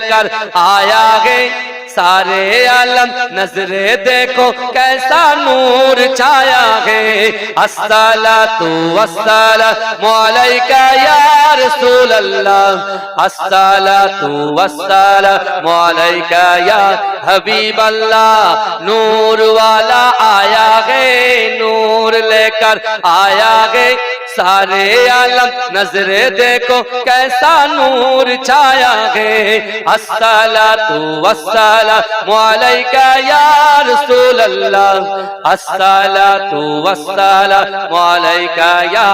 کر آیا گے سارے عالم نظر دیکھو کیسا نور چھایا گے السلام والسلام علیک یا رسول اللہ السلام والسلام علیک یا حبیب اللہ نور والا آیا گے نور لے کر آیا گے सारे आलम नजरे देखो कैसा नूर छाया है अस्सला तू अस्सला मौलाइका या रसूल अल्लाह अस्सला तू अस्सला मौलाइका या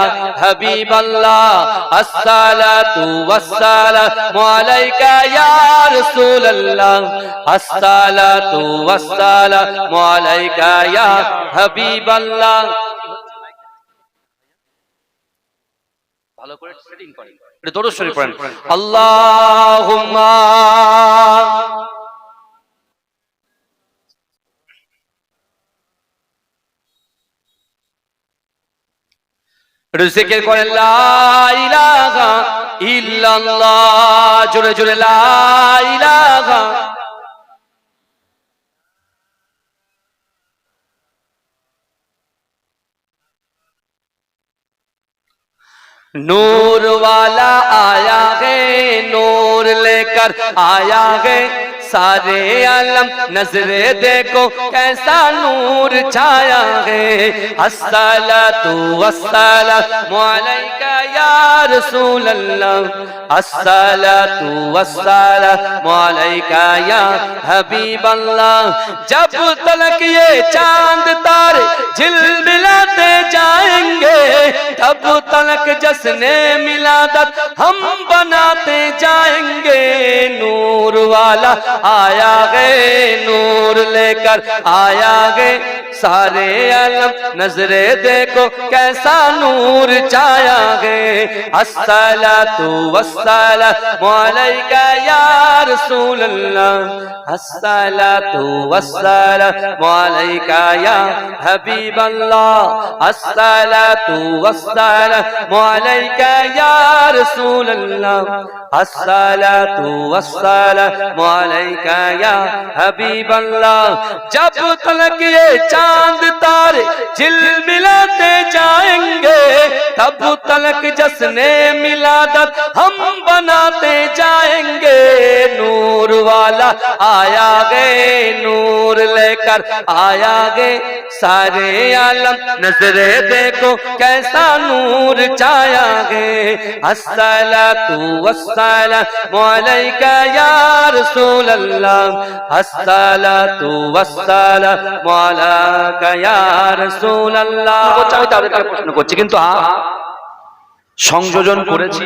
हबीब अल्लाह अस्सला तू अस्सला मौलाइका या रसूल अल्लाह अस्सला तू अस्सला मौलाइका या हबीब अल्लाह ভালো করে সেটিং করেন। এটা দরুদ শরীফ পড়েন। আল্লাহুম্মা একটু জিকির করেন লা ইলাহা ইল্লাল্লাহ জোরে জোরে লা ইলাহা نور والا آیا گے نور لے کر آیا گے سارے عالم نظر دیکھو، کیسا نور چھایا ہے۔ السلام السلام معلیکہ یا رسول اللہ۔ السلام السلام معلیکہ یا حبیب اللہ۔ جب تلک یہ چاند تار جل ملاتے جائیں گے، تب تلک جس نے ملادت ہم بناتے جائیں گے۔ نور والا آیا گے نور لے کر، آیا گے سارے علم نظرے دیکھو کیسا نور چایا گے۔ السلام والسلام علیکہ یا رسول اللہ۔ السلام والسلام علیکہ یا حبیب اللہ۔ السلام والسلام علیکہ یا رسول اللہ۔ السلام والسلام علیکہ کا یا حبیب اللہ، جب تلک یہ چاند تار جل ملاتے جائیں گے، تب تلک جشن ملادت ہم بناتے جائیں گے۔ نور والا آیا گئے نور لے کر آیا گئے سارے عالم نظر دیکھو، کیسا نور چایا گے۔ السلام تو السلام علیکہ یا رسول اللہ۔ ইয়া রাসূলুল্লাহ। আমি প্রশ্ন করছি, কিন্তু সংযোজন করেছি।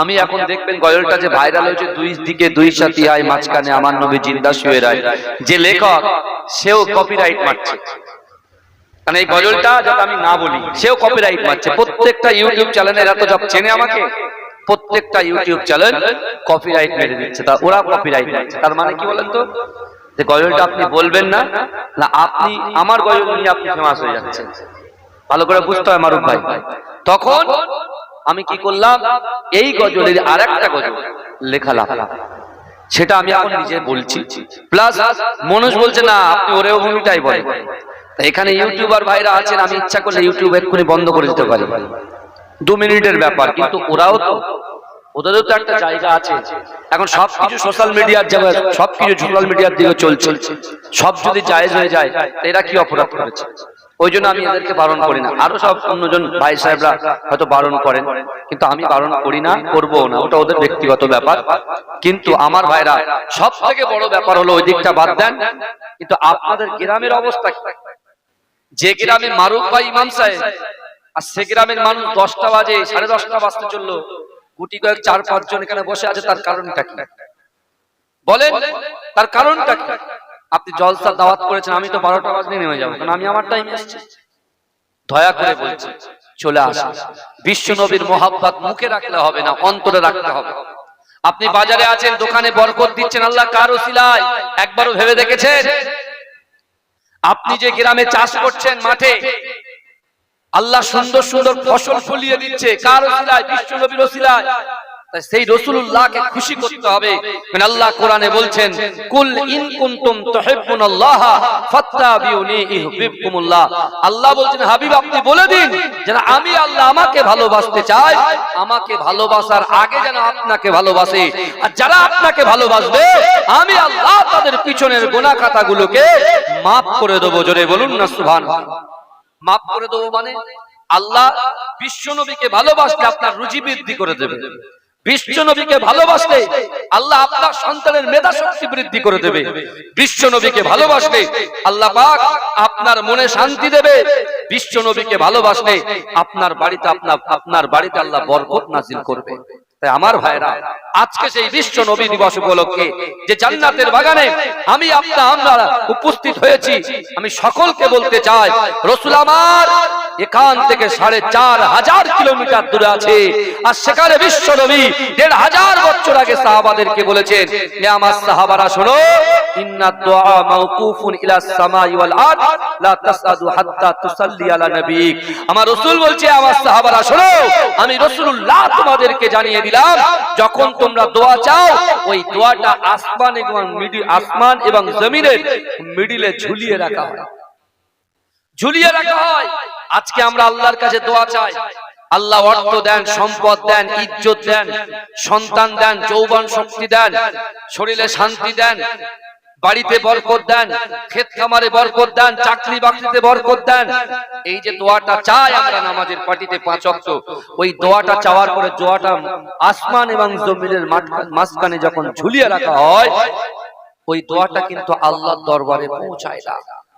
আমি এখন দেখবেন গজলটা যে ভাইরাল হয়েছে, দুই দিকে দুই সাথে আই মাঝখানে আমার নবী জিন্দা শুয়ে রায়। যে লেখক, সেও কপিরাইট মারছে। মানে এই গজলটা যাতে আমি না বলি, সেও কপিরাইট মারছে। প্রত্যেকটা ইউটিউব চ্যানেল এরা তো সব চেনে আমাকে? প্রত্যেকটা ইউটিউব চ্যানেল কপিরাইট মেরে দিচ্ছে। তা ওরা কপিরাইট মারছে তার মানে কি বলেন তো যে গজলটা আপনি বলবেন না না, আপনি, আমার গজল নিয়ে আপনি ফেমাস হয়ে যাচ্ছেন। ভালো করে বুঝতে হয় মারুফ ভাই। তখন আমি কি করলাম? এই গজলের আর একটা গজল লেখালাম সেটা আমি এখন নিজে বলছি। প্লাস মনোজ বলছে, না, আপনি ওরে ভূমিটাই বলেন। তা এখানে ইউটিউবার ভাইরা আছেন, আমি ইচ্ছা করলে ইউটিউব এক্ষুনি বন্ধ করে দিতে পারি। দু মিনিটের ব্যাপার, কিন্তু ওরাও তো ওদেরও তো একটা জায়গা আছে। এখন সবকিছু সোশ্যাল মিডিয়ার যাবে সবকিছু সোশ্যাল মিডিয়ার দিকে চলছে। সব যদি জায়েজ হয়ে যায় এরা কি অপরাধ করেছে? ওই জন্য আমি এদেরকে বারণ করি না। আরও সব অন্যজন ভাই সাহেবরা হয়তো বারণ করেন কিন্তু আমি বারণ করি না করব না। ওটা ওদের ব্যক্তিগত ব্যাপার। কিন্তু আমার ভাইরা সব থেকে বড় ব্যাপার হলো ওই দিকটা বাদ দেন। কিন্তু আপনাদের গ্রামের অবস্থা কি? যে গ্রামে মারুফ ভাই ইমাম সাহেব আর সে গ্রামের মানুষ দশটা বাজে সাড়ে দশটা বাজতে চলল। গুটি কয়েক চার পাঁচ জন এখানে বসে আছে, তার কারণটা কি? বলেন, তার কারণটা কি? আপনি জলসা দাওয়াত করেছেন, আমি তো বারোটা বাজলে নেমে যাব আমি আমার টাইম এসেছি। দয়া করে বলছি, চলে আসুন। বিশ্ব নবীর মোহাব্বত মুখে রাখলে হবে না, অন্তরে রাখতে হবে। আপনি বাজারে আছেন, দোকানে বরকত দিচ্ছেন, আল্লাহ কার ওসিলায়? একবারও ভেবে দেখেছেন? আপনি যে গ্রামে চাষ করছেন মাঠে আল্লাহ সুন্দর সুন্দর ফসল ফলিয়ে দিচ্ছে। কার ওসিলায় বিশ্ব নবীর ওসিলায় সেই রসুল্লাহকে খুশি করতে হবে। আল্লাহ কোরআনে বলছেন, কুল ইন কুনতুম তুহিব্বুনাল্লাহ ফাত্তাবিউনি ইউহিব্বুকুমুল্লাহ। আল্লাহ বলছেন, হাবিব, আপনি বলে দিন, যেন আমি আল্লাহ আমাকে ভালোবাসতে চাই, আমাকে ভালোবাসার আগে যেন আপনাকে ভালোবাসে। আর যারা আপনাকে ভালোবাসবে, আমি আল্লাহ তাদের পিছনের গোনা খাতাগুলোকে মাফ করে দেবো। জোরে বলুন না, সুবহানাল্লাহ। মাফ করে দেবো মানে আল্লাহ বিশ্ব নবীকে ভালোবাসলে আপনার রুচি বৃদ্ধি করে দেবে। বিশ্ব নবীকে ভালোবাসলে আল্লাহ আপনার সন্তানের মেধা শক্তি বৃদ্ধি করে দেবে। বিশ্ব নবীকে ভালোবাসলে আল্লাহ পাক আপনার মনে শান্তি দেবে। বিশ্ব নবীকে ভালোবাসলে আপনার বাড়িতে আপনার আপনার বাড়িতে আল্লাহ বরকত নাজিল করবে। তাই আমার ভাইরা, আজকে সেই বিশ্ব নবী দিবস উপলক্ষে যে জান্নাতের বাগানে আমি আপনার আমরা উপস্থিত হয়েছি, আমি সকলকে বলতে চাই, রসুল আমার এখান থেকে সাড়ে চার হাজার কিলোমিটার দূরে আছে। আর সেখানে বিশ্ব নবী দেড় হাজার বছর আগে সাহাবাদেরকে বলেছেন যে আমার সাহাবারা শোনো, আমি রাসূলুল্লাহ তোমাদেরকে জানিয়ে দিলাম যখন তোমরা দোয়া চাও, ওই দোয়াটা আসমান এবং আসমান এবং জমিনের মিডিলে ঝুলিয়ে রাখা হয়। ঝুলিয়ে রাখা হয়। আজকে আমরা আল্লাহর কাছে দোয়া চাই। আল্লাহ অর্থ দেন, সম্পদ দেন, ইজ্জত দেন, সন্তান দেন, যৌবন শক্তি দেন, শরীরে শান্তি দেন বাড়িতে বরকত দেন, ক্ষেত খামারে বরকত দেন, চাকরি বাকরিতে বরকত দেন। এই যে দোয়াটা চাই আমরা নামাজের পার্টিতে পাঁচ অক্ষ ওই দোয়াটা চাওয়ার পরে দোয়াটা আসমান এবং জমিনের মাঝখানে যখন ঝুলিয়ে রাখা হয়, ওই দোয়াটা কিন্তু আল্লাহর দরবারে পৌঁছায় না।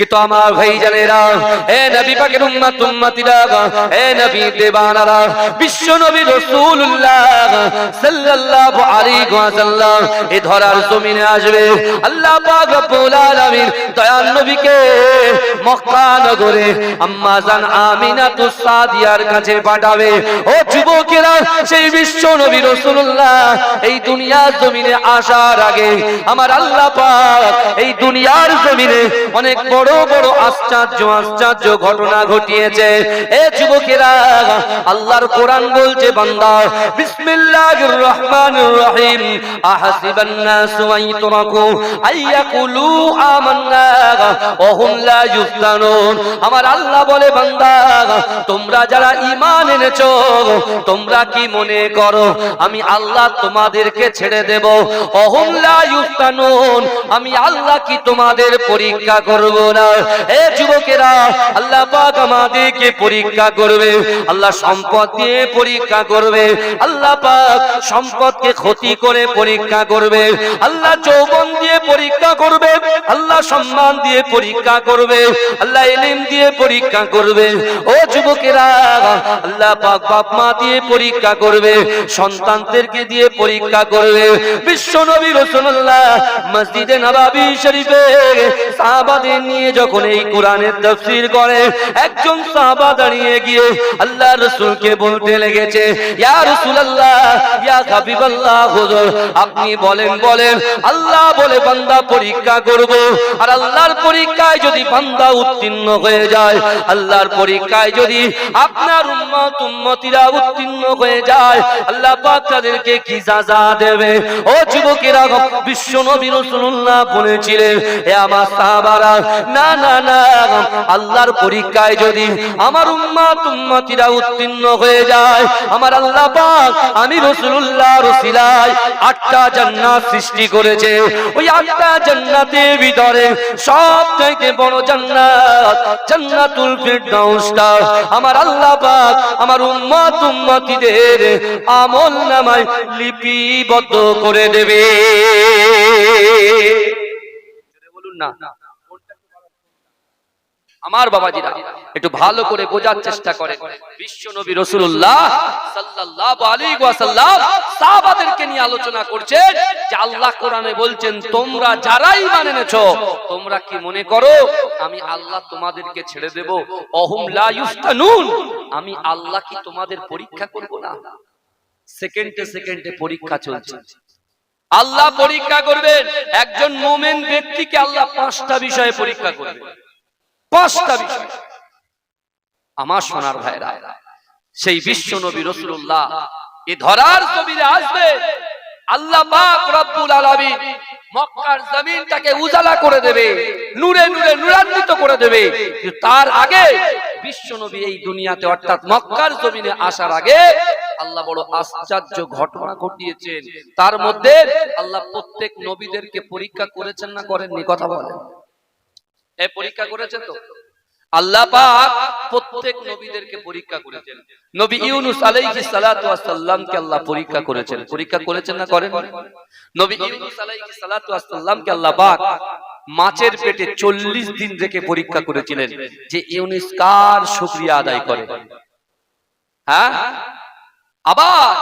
কিন্তু আমার ভাই জানেরা এ নবী পাকের উম্মত উম্মতিরা হে নবী দেবানারা বিশ্ব নবী রাসূলুল্লাহ সাল্লাল্লাহু আলাইহি ওয়াসাল্লাম এ ধরার জমিনে আসবে আল্লাহ পাক রব্বুল আলামিন দয়াল নবীকে মক্কা নগরে আম্মা জান সাদিয়ার কাছে পাঠাবে। ও যুবকেরা, সেই বিশ্ব নবী রাসূলুল্লাহ এই দুনিয়ার জমিনে আসার আগে আমার আল্লাহ পাক এই দুনিয়ার জমিনে অনেক বড় বড় আশ্চর্য আশ্চর্য ঘটনা ঘটিয়েছে। এ যুবকেরা, আল্লাহর কোরআন বলছে, বান্দা, বিসমিল্লাহির রহমানির রহিম আহাসিবান নাসু আইয়াকুলু আমান্না আমার আল্লাহ বলে, বান্দা, তোমরা যারা ঈমান এনেছো, তোমরা কি মনে করো, আমি আল্লাহ তোমাদেরকে ছেড়ে দেব? অহুম লা ইফতানুন আমি আল্লাহ কি তোমাদের পরীক্ষা করব না? এ যুবকেরা, আল্লাহ পাক আমাদেরকে পরীক্ষা করবে, আল্লাহ সম্পদ দিয়ে পরীক্ষা করবে, আল্লাহ পাক সম্পদকে ক্ষতি করে পরীক্ষা করবে, আল্লাহ যৌবন দিয়ে পরীক্ষা করবে, আল্লাহ সম্মান দিয়ে পরীক্ষা করবে, আল্লাহ এলিম দিয়ে পরীক্ষা করবে। ও যুবকেরা, আল্লাহ পাক বাপ মা দিয়ে পরীক্ষা করবে, সন্তানদেরকে দিয়ে পরীক্ষা করবে। বিশ্ব নবী রাসূলুল্লাহ মসজিদে নবাবী শরীফে সাহাবাদের নিয়ে যখন এই কোরআনের তাফসীর করে, একজন সাহাবা দাঁড়িয়ে গিয়ে আল্লাহ রাসূলকে বলতে লেগেছে, ইয়া রাসূলুল্লাহ, ইয়া হাবিবাল্লাহ হুজুর, আপনি বলেন বলেন, আল্লাহ বলে বান্দা পরীক্ষা করব, আর আল্লাহর পরীক্ষায় যদি বান্দা উত্তীর্ণ হয়ে যায়, আল্লাহর পরীক্ষায় যদি আপনার উম্মত, উম্মতিরা উত্তীর্ণ হয়ে যায়, আল্লাহ পাক তাদেরকে কি সাজা দেবে? ও যুবকেরা, বিশ্ব নবী রাসূলুল্লাহ বলেছিলেন, এ আমার সাহাবারা, না না না, আল্লাহর পরীক্ষায় যদি আমার উম্মত, উম্মতিরা উত্তীর্ণ হয়ে যায়, আমার আল্লাহ পাক, আমি রাসূলুল্লাহ রসিলায় আটটা জান্নাত সৃষ্টি করেছে। ওই আটটা জান্নাতের ভিতরে সব থেকে বড় জান্নাত, জান্নাতুল ফিরদাউসটা। আমার আল্লাহ পাক আমার উম্মত উম্মতিদের আমল নামায় লিপিবদ্ধ করে দেবে। বলুন না। আমার বাবাজিরা, একটু ভালো করে বোঝার চেষ্টা করেন। বিশ্ব নবী রসুল্লাহ সাল্লাল্লাহু সাহাবাদেরকে নিয়ে আলোচনা করছেন যে আল্লাহ কোরআনে বলছেন, তোমরা যারাই মানে নেছো তোমরা কি মনে করো, আমি আল্লাহ তোমাদেরকে ছেড়ে দেব? অহুম লা আমি আল্লাহ কি তোমাদের পরীক্ষা করব না? সেকেন্ডে সেকেন্ডে পরীক্ষা চলছে। আল্লাহ পরীক্ষা করবেন, একজন মোমেন ব্যক্তিকে আল্লাহ পাঁচটা বিষয়ে পরীক্ষা করবেন। পাঁচটা বিষয়। আমার সোনার ভাইরা, সেই বিশ্ব নবী রসুল্লাহ এ ধরার জমিনে আসবে। আল্লাহ মক্কার জমিনটাকে উজালা করে দেবে, নূরে নূরে নূরান্বিত করে দেবে। তার আগে বিশ্ব নবী এই দুনিয়াতে, অর্থাৎ মক্কার জমিনে আসার আগে আল্লাহ বড় আশ্চর্য ঘটনা ঘটিয়েছেন। তার মধ্যে আল্লাহ প্রত্যেক নবীদেরকে পরীক্ষা করেছেন না করেননি? কথা বলেন। এ পরীক্ষা করেছেন তো? আল্লাহ পাক প্রত্যেক নবীদেরকে পরীক্ষা করেছেন। নবী ইউনুস আলাইহিস সালাতু ওয়াস সালামকে আল্লাহ পরীক্ষা করেছেন। পরীক্ষা করেছেন না করেন? নবী ইউনুস আলাইহিস সালাতু ওয়াস সালামকে আল্লাহ পাক মাছের পেটে 40 দিন রেখে পরীক্ষা করেছিলেন যে ইউনুস কার শুকরিয়া আদায় করে? হ্যাঁ? আবার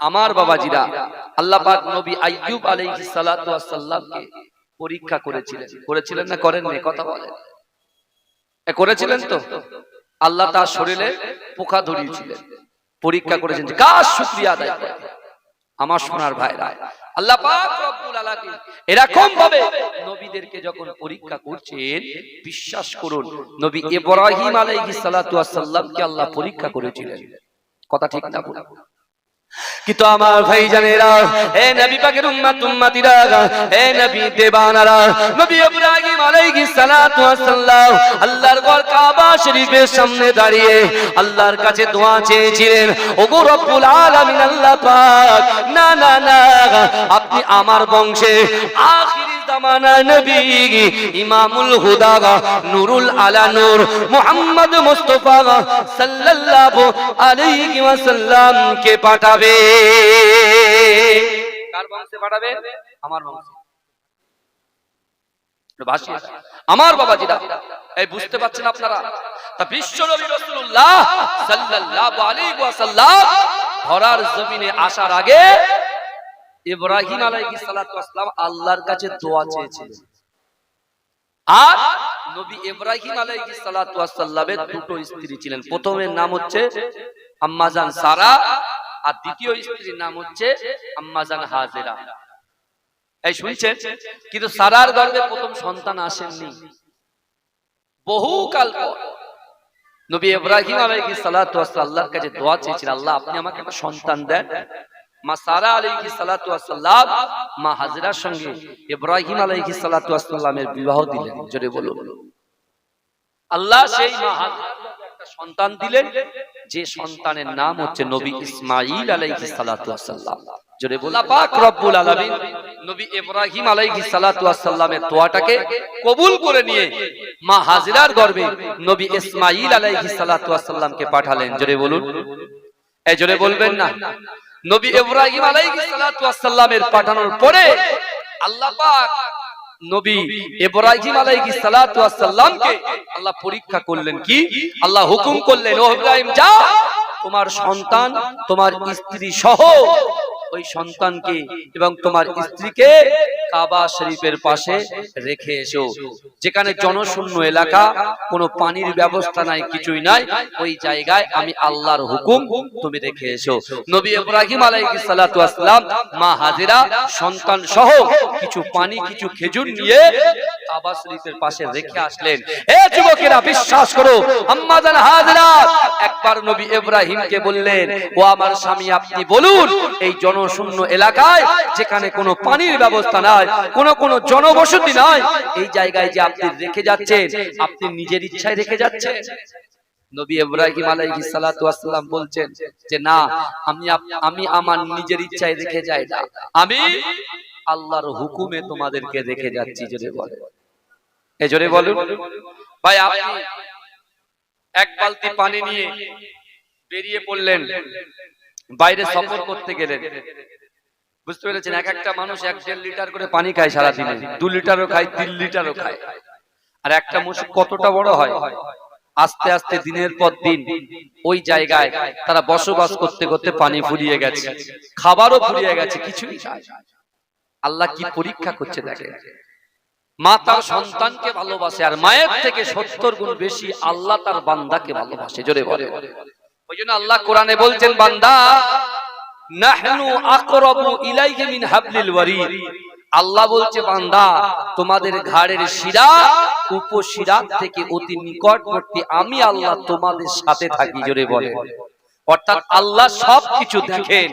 আমার বাবাজিরা আল্লাহ পাক নবী আইয়ুব আলাইহিস সালাতু ওয়াস সালামকে পরীক্ষা করেছিলেন। করেছিলেন। না করেননি? কথা বলেন। করেছিলেন তো? আল্লাহ তার শরীরে পোকা ধরিয়েছিলেন। পরীক্ষা করেছেন কার শুকরিয়া আদায় করে আমার সোনার ভাইরা। আল্লাহ পাক রব্বুল আলামিন এরকম ভাবে নবীদেরকে যখন পরীক্ষা করছেন বিশ্বাস করুন নবী ইব্রাহিম আলাইহিস সালাতু ওয়াস সালামকে আল্লাহ পরীক্ষা করেছিলেন। কথা ঠিক না কিন্তু আমার ভাই জানেরা হে নবী পাকের উম্মত, উম্মতিরা, হে নবী দেবানারা, নবী ইব্রাহিম আলাইহিস সালাতু ওয়াস সালাম আল্লাহর ঘর কাবা শরীফের সামনে দাঁড়িয়ে আল্লাহর কাছে দোয়া চেয়েছিলেন, ওগো রব্বুল আলামিন আল্লাহ পাক, না না না, আপনি আমার বংশে আখিরি আলা আমার ভাসিয়ে দাও। এই বুঝতে পারছেন আপনারা? তা বিশ্ব নবী রাসূলুল্লাহ সাল্লাল্লাহু আলাইহি ওয়াসাল্লাম ধরার জমিনে আসার আগে ইব্রাহিম আলাইহিস সালাতু ওয়াসসালাম আল্লাহর কাছে দোয়া চেয়েছিলেন। আর নবী ইব্রাহিম আলাইহিস সালাতু ওয়াসসালামের দুটো স্ত্রী ছিলেন। প্রথমের নাম হচ্ছে আম্মাজান সারা আর দ্বিতীয় স্ত্রীর নাম হচ্ছে আম্মাজান হাজেরা। এই শুনছেন? কিন্তু সারার গর্ভে প্রথম সন্তান আসেননি। বহুকাল পর নবী ইব্রাহিম আলাইহিস সালাতু ওয়াসসালাম আল্লাহর কাছে দোয়া চেয়েছিলেন, আল্লাহ, আপনি আমাকে একটা সন্তান দেন। মা সারা আলাইহিস সালাতু ওয়াসসালাম, মা হাজরার সঙ্গে ইব্রাহিম আলাইহিস সালাতু ওয়াসসালামের বিবাহ দিলেন। জোরে বলুন। আল্লাহ সেই মা একটা সন্তান দিলেন, যে সন্তানের নাম হচ্ছে নবী আলাইহিস সালাতু ওয়াসসালাম। জোরে পাক রব্বুল আলামিন নবী ইব্রাহিম আলাইহিস সালাতু ওয়াসসালামের দোয়াটাকে কবুল করে নিয়ে মা হাজরার গর্ভে নবী ইসমাঈল আলাইহিস সালাতু ওয়াসসালামকে পাঠালেন। জোরে বলুন। এই জোরে বলবেন না। নবী ইব্রাহিম আলাইহিস সালাতু ওয়াসসালামের পাঠানোর পরে আল্লাহ পাক নবী ইব্রাহিম আলাইহিস সালাতু ওয়াসসালামকে আল্লাহ পরীক্ষা করলেন কি? আল্লাহ হুকুম করলেন, ও ইব্রাহিম, যাও। তোমার সন্তান, তোমার স্ত্রী সহ ওই সন্তানকে এবং তোমার স্ত্রীকে কাবা শরীফের পাশে রেখে এসো। যেখানে জনশূন্য এলাকা কোনো পানির ব্যবস্থা নাই কিছুই নাই ওই জায়গায় আমি আল্লাহর হুকুম তুমি রেখে এসো। নবী ইব্রাহিম আলাইহিস সালাতু ওয়াসসালাম মা হাজেরা সন্তান সহ কিছু পানি কিছু খেজুর নিয়ে কাবা শরীফের পাশে রেখে আসলেন। এ যুবকেরা বিশ্বাস করো আম্মা জান হাজেরা একবার নবী ইব্রাহিমকে বললেন, ও আমার স্বামী, আপনি বলুন, এই জনশূন্য এলাকায় যেখানে কোনো পানির ব্যবস্থা নাই, কোনো কোনো জনবসতি নাই, এই জায়গায় যে আপনি রেখে যাচ্ছেন, আপনি নিজের ইচ্ছায় রেখে যাচ্ছেন? নবী ইব্রাহিম আলাইহিস সালাতু বলছেন যে, না, আমি আমি আমার নিজের ইচ্ছায় রেখে যাই না। আমি আল্লাহর হুকুমে তোমাদেরকে রেখে যাচ্ছি, জোরে বলে এ জোরে বলুন। ভাই, আপনি এক বালতি পানি নিয়ে বেরিয়ে পড়লেন। বাইরে সফর করতে গেলেন। বুঝতে পেরেছেন? এক একটা মানুষ এক দেড় লিটার করে পানি খায় সারা দিনে দু লিটারও খায়, তিন লিটারও খায়। আর একটা মুসিক কতটা বড় হয়? আস্তে আস্তে দিনের পর দিন ওই জায়গায় তারা বসবাস করতে করতে পানি ফুরিয়ে গেছে। খাবারও ফুরিয়ে গেছে, কিছুই আল্লাহ কি পরীক্ষা করছে দেখে মা তার সন্তানকে ভালোবাসে, আর মায়ের থেকে সত্তর গুণ বেশি আল্লাহ তার বান্দাকে ভালোবাসে, জোরে বলে। ওই জন্য আল্লাহ কোরআনে বলছেন, বান্দা আল্লাহ বলছে, বান্দা, তোমাদের ঘাড়ের শিরা উপশিরা থেকে অতি নিকটবর্তী আমি আল্লাহ তোমাদের সাথে থাকি, জোরে বলে। অর্থাৎ আল্লাহ সবকিছু দেখেন।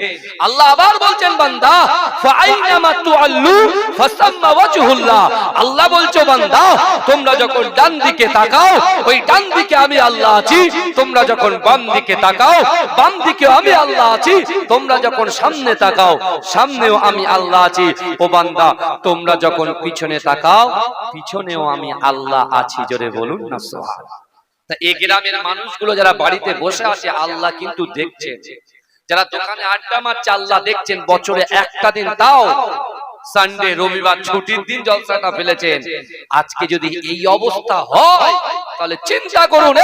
আল্লাহ আবার বলছেন বান্দা ফাআইনামা তুআল্লু ফাসাম্মা ওয়াজহুল্লাহ। আল্লাহ বলছো বান্দা তোমরা যখন ডান দিকে তাকাও ওই ডান দিকে আমি আল্লাহ আছি। তোমরা যখন বাম দিকে তাকাও বাম দিকে আমি আল্লাহ আছি। তোমরা যখন সামনে তাকাও সামনেও আমি আল্লাহ আছি। ও বান্দা তোমরা যখন পিছনে তাকাও পিছনেও আমি আল্লাহ আছি। জোরে বলুন না সুবহান গ্রামের মানুষগুলো যারা বাড়িতে বসে আছে, আল্লাহ কিন্তু দেখছে। যারা দোকানে আড্ডা মারছে, আল্লাহ দেখছেন, বছরে একটা দিন তাও সানডে রবিবার ছুটির দিন জলসাটা ফেলেছেন। আজকে যদি এই অবস্থা হয়, তাহলে চিন্তা করুন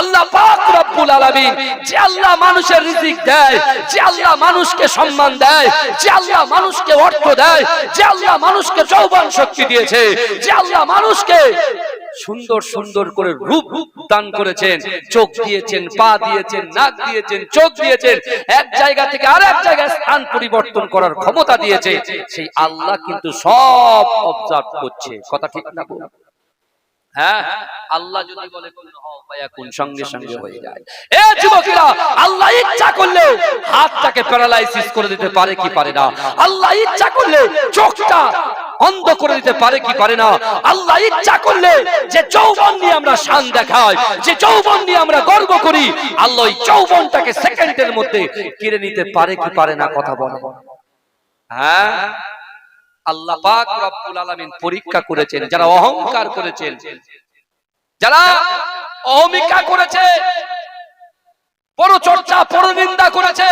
আল্লাহ যে আল্লাহ মানুষের রিজিক দেয়, যে আল্লাহ মানুষকে সম্মান দেয়, যে আল্লাহ মানুষকে অর্থ দেয়, যে আল্লাহ মানুষকে যৌবন শক্তি দিয়েছে, যে আল্লাহ মানুষকে সুন্দর সুন্দর করে রূপ দান করেছেন। চোখ দিয়েছেন, পা দিয়েছেন, নাক দিয়েছেন, চোখ দিয়েছেন। এক জায়গা থেকে আর এক জায়গায় স্থান পরিবর্তন করার ক্ষমতা দিয়েছে। সেই আল্লাহ কিন্তু সব অবজার্ভ করছে। কথা ঠিক না? হ্যাঁ? আল্লাহ যদি বলে কোন হও ফায়াকুন সঙ্গে সঙ্গে হয়ে যায়। এ যুবকেরা আল্লাহ ইচ্ছা করলে হাতটাকে প্যারালাইসিস করে দিতে পারে কি পারে না? আল্লাহ ইচ্ছা করলে চোখটা অন্ধ করে দিতে পারে কি পারে না? আল্লাহ ইচ্ছা করলে যে যৌবন নিয়ে আমরা শান দেখাই যে যৌবন নিয়ে আমরা গর্ব করি আল্লাহ যৌবনটাকে সেকেন্ডের মধ্যে কেড়ে নিতে পারে কি পারে না কথা বলে। হ্যাঁ? আল্লাহ পাক রব্বুল আলামিন পরীক্ষা করেছেন, যারা অহংকার করেছেন। যারা অহমিকা করেছে, পরচর্চা, পরনিন্দা করেছে,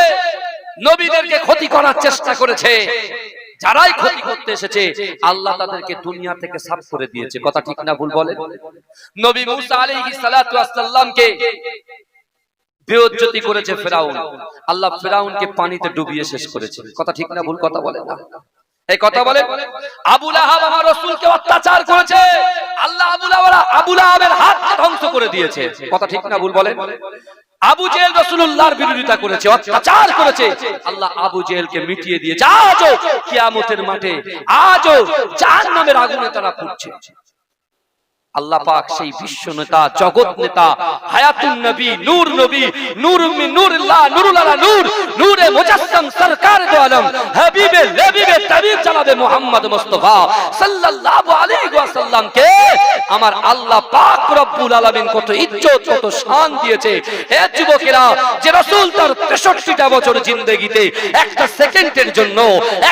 নবীদেরকে ক্ষতি করার চেষ্টা করেছে। যারাই ক্ষতি করতে এসেছে, আল্লাহ তাদেরকে দুনিয়া থেকে সাফ করে দিয়েছে। কথা ঠিক না ভুল বলে নবী মুসা আলাইহিস সালাতু ওয়াসসালামকে বেউজ্জতি করেছে ফেরাউন। আল্লাহ ফেরাউনকে পানিতে ডুবিয়ে শেষ করেছে। কথা ঠিক না ভুল কথা বলে না? এই কথা বলে আবুল আহাব আমার রসুলকে অত্যাচার করেছে। আল্লাহ আবুল আবুল আবু লাহাবের হাত ধ্বংস করে দিয়েছে। কথা ঠিক না, ভুল বলে আবু জেল রসুল্লাহর বিরোধিতা করেছে, অত্যাচার করেছে। আল্লাহ আবু জেলকে মিটিয়ে দিয়েছে। আজও কিয়ামতের মাঠে, আজও জাহান্নামের আগুনে তারা পুড়ছে। আল্লাহ পাক সেই বিশ্ব নেতা জগৎ নেতা হায়াতুন নবী নূর নবী নূর নূরুল্লাহ নূরুল আলা নূর নূরে মুজাসসাম সরকার দো আলম হাবিবে লবিবে তাবিব জানাবে মুহাম্মদ মুস্তাফা সাল্লাল্লাহু আলাইহি ওয়াসাল্লাম কে? আমার আল্লাহ পাক রব্বুল আলামিন কত ইজ্জত কত শান দিয়েছে। হে যুবকেরা যে রাসূল তার 63টা বছর জিন্দেগিতে একটা সেকেন্ডের জন্য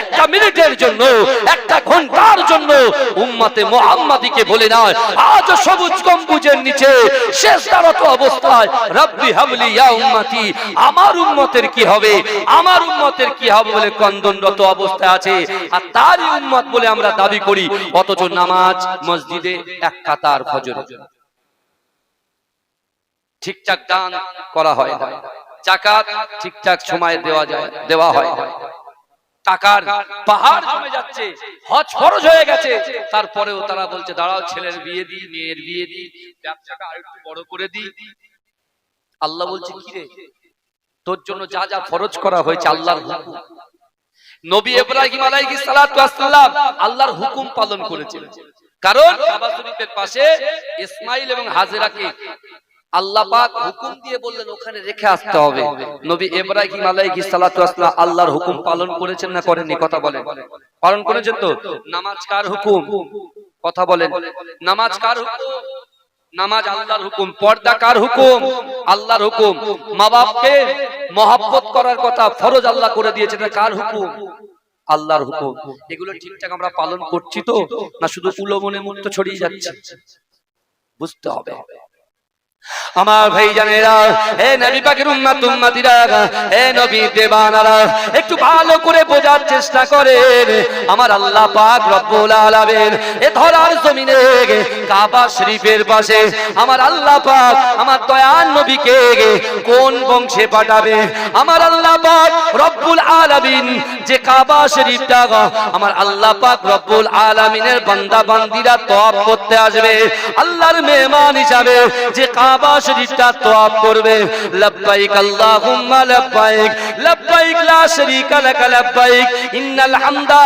একটা মিনিটের জন্য একটা ঘণ্টার জন্য উম্মতে মুহাম্মাদিকে বলে না আজ সবুজ গম্বুজের নিচে শেষ দাঁড়াত অবস্থায়, রব্বি হাবলি ইয়া উম্মতি, আমার উম্মতের কি হবে? আমার উম্মতের কি হবে? বলে কন্দনরত অবস্থায় আছে। আর তারই উম্মত বলে আমরা দাবি করি, অথচ নামাজ মসজিদে এক কাতার ফজর। ঠিকঠাক দান করা হয় না। ঠিকঠাক সময়ে দেওয়া যায়, দেওয়া হয় টাকার পাহাড় জমে যাচ্ছে, হজ ফরজ হয়ে গেছে। তারপরেও তারা বলছে, দাঁড়াও ছেলের বিয়ে দিই, মেয়ের বিয়ে দিই, ব্যবসাটা আরেকটু বড় করে দিই। আল্লাহ বলছে, কি রে? তোর জন্য যা যা ফরজ করা হয়েছে, আল্লাহর হুকুম। নবী ইব্রাহিম আলাইহিস সালাতু ওয়াসসালাম আল্লাহর হুকুম পালন করেছিলেন। কারণ কাবা শরীফের পাশে ইসমাইল এবং হাজেরাকে আল্লাহ হুকুম দিয়ে বললেন, ওখানে রেখে আসতে হবে। নবী ইব্রাহিম আলাইহিস সালাতু ওয়াসসালাম আল্লাহর হুকুম পালন করেছেন না করেননি, কথা বলেন। পালন করেছেন তো? নামাজ কার হুকুম? কথা বলেন। নামাজ কার হুকুম? নামাজ আল্লাহর হুকুম। পর্দা কার হুকুম? আল্লাহর হুকুম। মা বাপকে মহাব্বত করার কথা ফরজ আল্লাহ করে দিয়েছেন কার হুকুম? আল্লাহর হুকুম। এগুলো ঠিকঠাক আমরা পালন করছি তো? না শুধু উলো মনে মুক্ত ছড়িয়ে যাচ্ছে? বুঝতে হবে। আমার ভাই জানেরা হে নবী পাকের উম্মত, উম্মতিরা, হে নবী দেবানারা, একটু ভালো করে বোঝার চেষ্টা করেন। আমার আল্লাহ পাক রব্বুল আলামিন এ ধরার জমিনে কাবা শরীফের পাশে আমার আল্লাহ পাক, আমার দয়ান নবীকে কোন বংশে পাঠাবে? আমার আল্লাহ পাক রব্বুল আলামিন যে কাবা শরীফটা আমার আল্লাহ পাক রব্বুল আলামিনের বান্দা বান্দিরা তওয়াব করতে আসবে। আল্লাহর মেহমান হিসাবে যে কাবা শরীফটা তওয়াব করবে। লব্বাইক আল্লাহুম্মা লব্বাইক লব্বাইক লা শারীকা লব্বাইক, ইন্নাল হামদা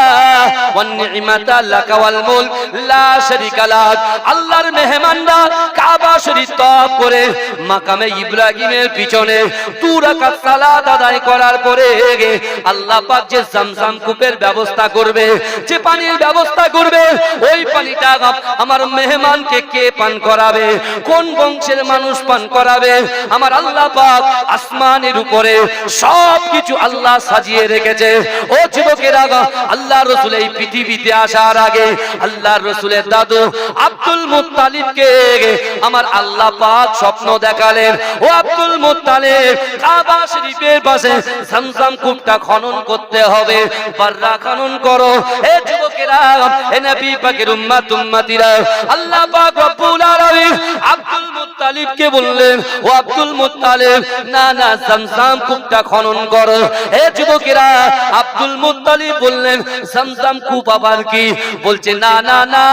ওয়ান নি'মাতা ওয়াল মুলক, লা শারীকা লাক আল্লাহর মেহমানরা কাবা শরীফ তওয়াব করে, মাকামে ইব্রাহিমের পিছনে দু রাকাত সালাত আদায় করার পরে আল্লাহ পাক যে জামজাম কূপের ব্যবস্থা করবে, যে পানির ব্যবস্থা করবে, ওই পানিটা আমার মেহমানকে কে পান করাবে? কোন বংশের মানুষ পান করাবে। আমার আল্লাহ পাক আসমানের উপরে সব কিছু আল্লাহ সাজিয়ে রেখেছে। ও যুবকেরা আল্লাহ রসুল এই পৃথিবীতে আসার আগে আল্লাহ রসুলের দাদু আব্দুল মুত্তালিবকে আমার আল্লাহ পাক স্বপ্ন দেখালেন। ও আব্দুল মুত্তালিব, কাবা শরীফের পাশে জামজাম কূপটা খনন করতে হবে। বাররা খনন করো। এ এ নবী পাকের উম্মত, উম্মতিরা। আল্লাহ পাক রব্বুল আলামিন আব্দুল বললেন, ও আব্দুল মুত্তালিব, না না কূপটা খনন এ যুবকেরা, আব্দুল মুত্তালিব বললেন কূপ আবার কি? বলছে, না না না,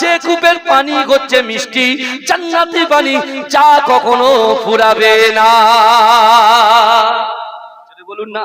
যে কূপের পানি হচ্ছে মিষ্টি, জান্নাতি পানি চা কখনো ফুরাবে না। বলুন না।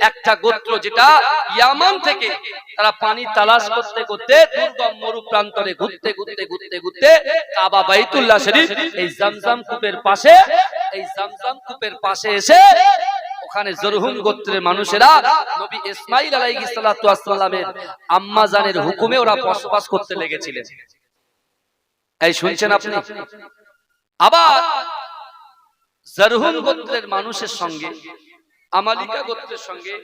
একটা গোত্র যেটা ইয়ামান থেকে তারা করতে করতে ঘুরতে ঘুরতে পাশে এসে ওখানে জরহুম গোত্রের মানুষেরা নবী ইসমাইল আলাইহিস সালাতু ওয়াস সালামের আম্মা জানের হুকুমে ওরা বসবাস করতে লেগেছিলেন। এই শুনছেন আপনি? আবার জারহুম গোত্রের মানুষের সঙ্গে আমালিকা গোত্রের সঙ্গে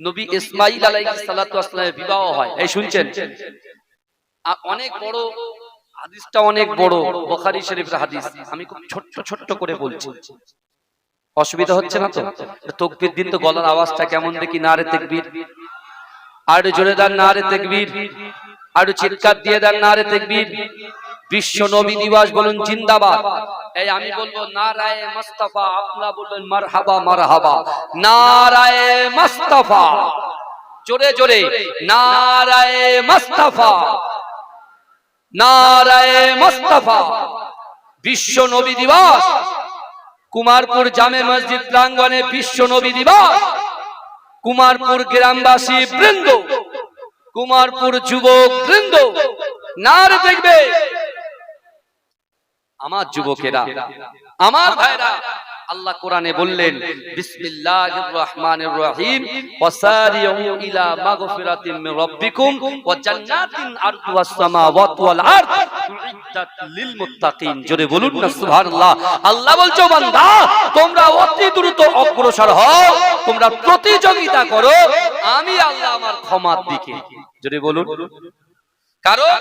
নবী ইসমাইল আলাইহিস সালাতু ওয়াসসালামের বিবাহ হয়। এই শুনছেন? অনেক বড় হাদিসটা অনেক বড় বুখারী শরীফের হাদিস। আমি খুব ছোট্ট ছোট্ট করে বলছি। অসুবিধা হচ্ছে না তো? তকবীর দিন তো গলার আওয়াজটা কেমন দেখি? না রে তাকবীর। আর জোরে দেন না রে তাকবীর। আর চিৎকার দিয়ে দেন না রে তাকবীর। বিশ্ব নবী দিবস বলুন জিন্দাবাদ। এই আমি বলব নারায়ে মুস্তাফা আপনারা বলবেন মারহাবা মারহাবা। নারায়ে মুস্তাফা। জোরে জোরে। নারায়ে মুস্তাফা। নারায়ে মুস্তাফা। বিশ্ব নবী দিবস। কুমারপুর জামে মসজিদ প্রাঙ্গনে বিশ্ব নবী দিবস। কুমারপুর গ্রামবাসী বৃন্দ। কুমারপুর যুবক বৃন্দ। নার দেখবে। আমার যুবকেরা আমার ভাইরা আল্লাহ কোরআনে বললেন বিসমিল্লাহির রহমানির রহিম ওয়াসারিউ ইলা মাগফিরাতিন মির রাব্বিকুম ওয়া জান্নাতিন আরদুহাস সামাওয়াতু ওয়াল আরদ উইদ্দাত লিল মুত্তাকিন। জোরে বলুন না সুবহানাল্লাহ। আল্লাহ বলছো বান্দা তোমরা অতি দ্রুত অগ্রসর হও তোমরা প্রতিযোগিতা করো আমি আল্লাহ আমার ক্ষমার দিকে। জোরে বলুন। কারণ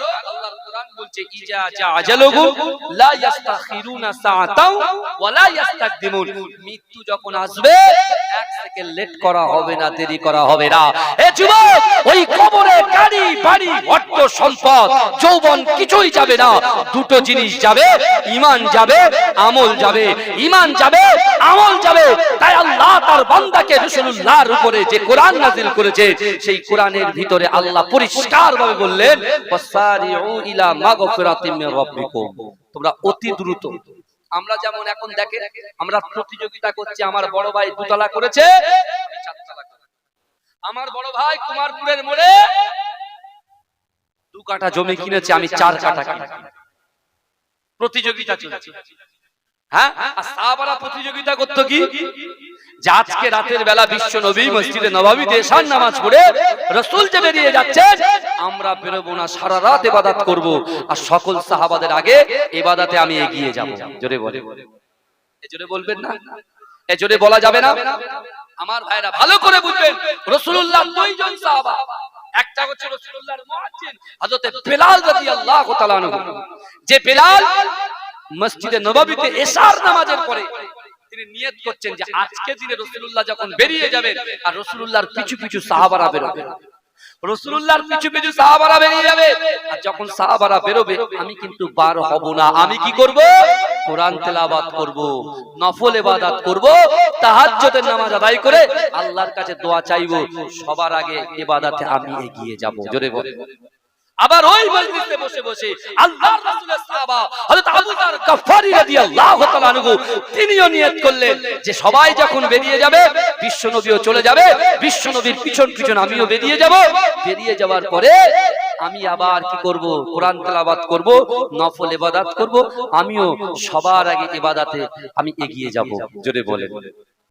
বলছে, ইজা জা আজালুহুম লা ইস্তাখিরুনা সাআতাও ইস্তাকদিমুন মৃত্যু যখন আসবে, এক সেকেন্ড লেট করা হবে না, দেরি করা হবে না। এ যুবক, ওই কবরে গাড়ি, বাড়ি, অর্থ, সম্পদ, যৌবন কিছুই যাবে না। দুটো জিনিস যাবে ঈমান যাবে, আমল যাবে। ঈমান যাবে, আমল যাবে। তাই আল্লাহ তার বান্দাকে রাসূলুল্লাহর উপরে যে কোরআন নাযিল করেছে, সেই কোরআনের ভিতরে আল্লাহ পরিষ্কারভাবে বললেন, ওয়াসারিউ ইলা তোমরা অতি দ্রুত। আমরা যেমন এখন দেখে, আমরা প্রতিযোগিতা করছি, আমার বড় ভাই দুতলা করেছে। আমার বড় ভাই কুমারপুরের মোড়ে দু কাঠা জমি কিনেছে, আমি চার কাঠা প্রতিযোগিতা চলছে। হ্যাঁ? সাহাবারা প্রতিযোগিতা করতো কি? আজকে রাতের বেলা বিশ্ব নবী মসজিদে নবাবিতে এশার নামাজ পড়ে রসুল যে বেরিয়ে যাচ্ছে, আমরা বেরোবো না, সারা রাত ইবাদত করব। আর সকল সাহাবাদের আগে এবাদাতে আমি এগিয়ে যাব। জোরে বলে। জোরে বলবেন না? এ জোরে বলা যাবে না? আমার ভাইরা ভালো করে বুঝবেন রসুল্লাহ দুইজন সাহাবা। একটা হচ্ছে যে বেলাল মসজিদে নববীতে এশার নামাজের পরে তিনি নিয়ত করছেন যে আজকে দিনে রসুল্লাহ যখন বেরিয়ে যাবেন আর রসুল্লাহর পিছু পিছু সাহাবারা বেরোবে। রসুল্লাহর পিছু পিছু সাহাবারা বেরিয়ে যাবে। আর যখন সাহাবারা বেরোবে আমি কিন্তু বার হব না। আমি কি করব? কোরআন তেলাবাত করব নফল ইবাদত করব তাহাজ্জুদের নামাজ আদায় করে আল্লাহর কাছে দোয়া চাইব। সবার আগে ইবাদতে আমি এগিয়ে যাব। জোরে বলে। আবার ওই মজলিসে বসে বসে আল্লাহর রাসূলের সাহাবা হযরত আবু যার গফফারি রাদিয়াল্লাহু তাআলা আনহু তিনিও নিয়ত করলেন যে সবাই যখন বেরিয়ে যাবে বিশ্বনবীও চলে যাবে বিশ্বনবীর পিছন পিছন আমিও বেরিয়ে যাব। বেরিয়ে যাওয়ার পরে আমি আবার কি করব? কোরআন তেলাওয়াত করব, নফল ইবাদত করব, আমিও সবার আগে ইবাদতে আমি এগিয়ে যাব। জোরে বলেন।